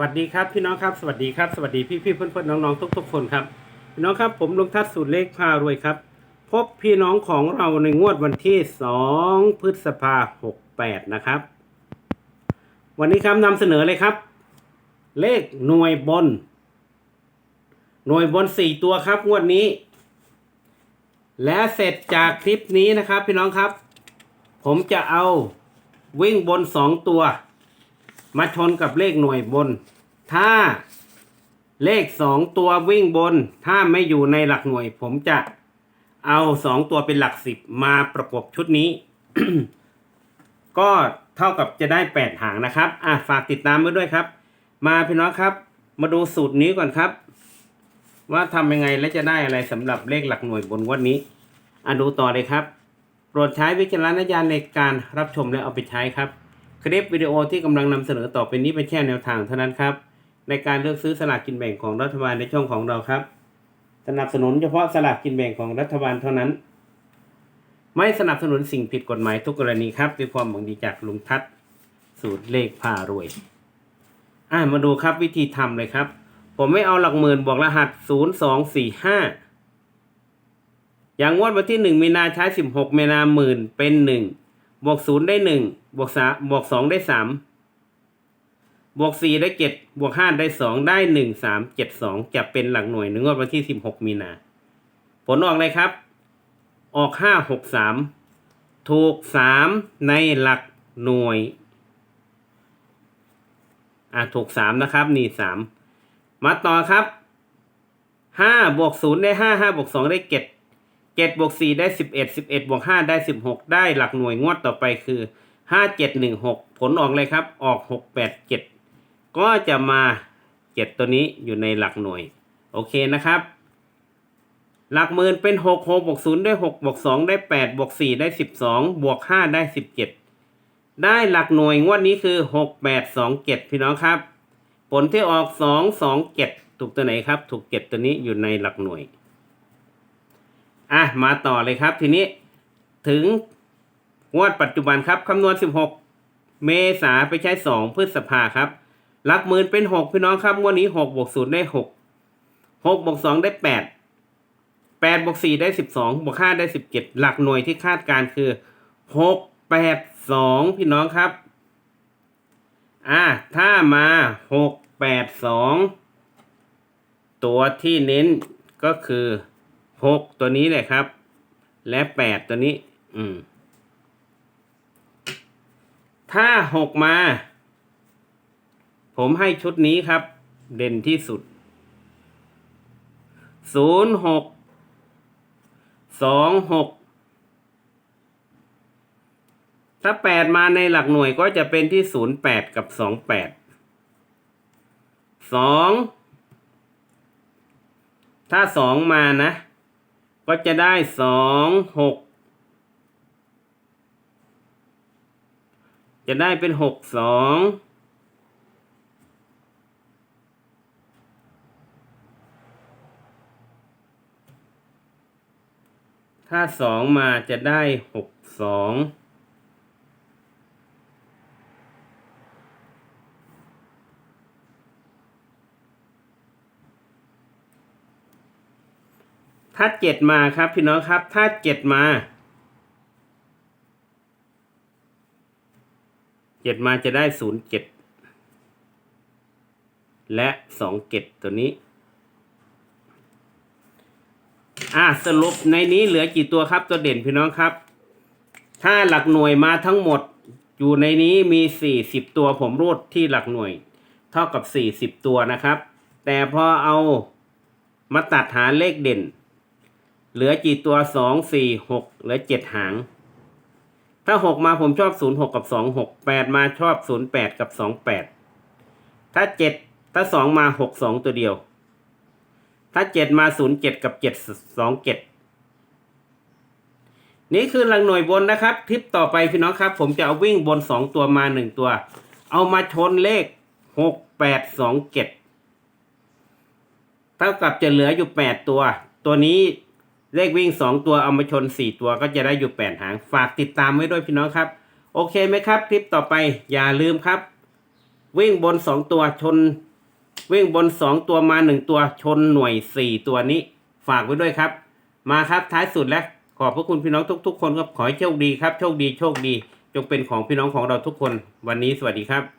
วัสดีครับพี่น้องครับสวัสดีครับสวัสดีพี่พี่เพื่อนเพื่อนน้องๆทุกๆคนครับพี่น้องครับผมลุงทัศน์สูตรเลขพารวยครับ พบพี่น้องของเราในงวดวันที่ 2 พฤษภาหกแปดนะครับ วันนี้ครับนำเสนอเลยครับ เลขหน่วยบน หน่วยบนสี่ตัวครับงวดนี้ และเสร็จจากคลิปนี้นะครับ พี่น้องครับ ผมจะเอาวิ่งบนสองตัว มาชนกับเลขหน่วยบน ถ้าเลขสองตัววิ่งบน ถ้าไม่อยู่ในหลักหน่วย ผมจะเอาสองตัวเป็นหลักสิบมาประกบชุดนี้ ก็เท่ากับจะได้แปดหางนะครับ อะฝากติดตามไว้ด้วยครับ มาพี่น้องครับ มาดูสูตรนี้ก่อนครับ ว่าทำยังไงและจะได้อะไรสำหรับเลขหลักหน่วยบนวันนี้อะดูต่อเลยครับ โปรดใช้วิจารณญาณในการรับชมและเอาไปใช้ครับ คลิปวิดีโอที่กำลังนำเสนอต่อไปนี้เป็นแค่แนวทางเท่านั้นครับ ในการเลือกซื้อสลากกินแบ่งของรัฐบาลในช่องของเราครับ สนับสนุนเฉพาะสลากกินแบ่งของรัฐบาลเท่านั้น ไม่สนับสนุนสิ่งผิดกฎหมายทุกกรณีครับด้วยความหวังดีจากลุงทัศสูตรเลขพารวย อ่ามาดูครับวิธีทำเลยครับ ผมไม่เอาหลักหมื่นบวกรหัสศูนย์สองสี่ห้าอย่างงวดวันที่หนึ่งมีนาใช้สิบหกมีนาหมื่นเป็นหนึ่ง บวกศูนย์ได้หนึ่งบวกสามบวกสองได้สามบวกสี่ได้เจ็ดบวกห้าได้สองได้หนึ่งสามเจ็ดสองจะเป็นหลักหน่วยในงวดวันที่สิบหกมีนา ผลออกเลยครับ ออกห้าหกสามถูกสามในหลักหน่วย อะถูกสามนะครับ นี่สามมาต่อครับห้าบวกศูนย์ได้ห้าห้าบวกสองได้เจ็ด เจ็ดบวกสี่ได้สิบเอ็ดสิบเอ็ดบวกห้าได้สิบหกได้หลักหน่วยงวดต่อไปคือห้าเจ็ดหนึ่งหกผลออกเลยครับ ออกหกแปดเจ็ดก็จะมาเจ็ดตัวนี้อยู่ในหลักหน่วย โอเคนะครับ หลักหมื่นเป็นหกหกบวกศูนย์ได้หกบวกสองได้แปดบวกสี่ได้สิบสองบวกห้าได้สิบเจ็ดได้หลักหน่วยงวดนี้คือหกแปดสองเจ็ดพี่น้องครับ ผลที่ออกสองสองเจ็ดถูกตัวไหนครับ ถูกเจ็ดตัวนี้อยู่ในหลักหน่วย อะมาต่อเลยครับทีนี้ถึงงวดปัจจุบันครับคำนวณ 16 เมษาไปใช้ 2 พฤษภาครับหลักหมื่นเป็น 6 พี่น้องครับงวดนี้6บวก0ได้ 6 6บวก2ได้ 8 8บวก4ได้ 12บวก5ได้ 17 หลักหน่วยที่คาดการคือ 6 8 2 พี่น้องครับอะถ้ามา 6 8 2 ตัวที่เน้นก็คือ หกตัวนี้เลยครับ และแปดตัวนี้ อืม ถ้าหกมา ผมให้ชุดนี้ครับ เด่นที่สุดศูนย์หกสองหกถ้าแปดมาในหลักหน่วยก็จะเป็นที่ศูนย์แปดกับสองแปดสองถ้าสองมานะ ก็จะได้สองหกจะได้เป็นหกสองถ้าสองมาจะได้หกสอง ถ้าเจ็ดมาครับพี่น้องครับ ถ้าเจ็ดมาเจ็ดมาจะได้ศูนย์เจ็ดและสองเจ็ดตัวนี้ อะสรุปในนี้เหลือกี่ตัวครับตัวเด่นพี่น้องครับ ถ้าหลักหน่วยมาทั้งหมด อยู่ในนี้มีสี่สิบตัวผมรูดที่หลักหน่วย เท่ากับสี่สิบตัวนะครับ แต่พอเอามาตัดหาเลขเด่น เหลือกี่ตัวสองสี่หกเหลือเจ็ดหาง ถ้าหกมาผมชอบศูนย์หกกับสองหกแปดมาชอบศูนย์แปดกับสองแปดถ้าเจ็ดถ้าสองมาหกสองตัวเดียว ถ้าเจ็ดมาศูนย์เจ็ดกับเจ็ดสองเจ็ดนี่คือหลังหน่วยบนนะครับคลิปต่อไปพี่น้องครับ ผมจะเอาวิ่งบนสองตัวมาหนึ่งตัว เอามาชนเลขหกแปดสองเจ็ดเท่ากับจะเหลืออยู่แปดตัว ตัวนี้ เลขวิ่งสองตัวเอามาชนสี่ตัวก็จะได้อยู่แปดหาง ฝากติดตามไว้ด้วยพี่น้องครับ โอเคไหมครับ คลิปต่อไปอย่าลืมครับ วิ่งบนสองตัวชน วิ่งบนสองตัวมาหนึ่งตัวชนหน่วยสี่ตัวนี้ ฝากไว้ด้วยครับ มาครับท้ายสุดแล้วขอบพระคุณพี่น้องทุก ๆ คนครับขอให้โชคดีครับ โชคดีโชคดี จงเป็นของพี่น้องของเราทุกคน วันนี้สวัสดีครับ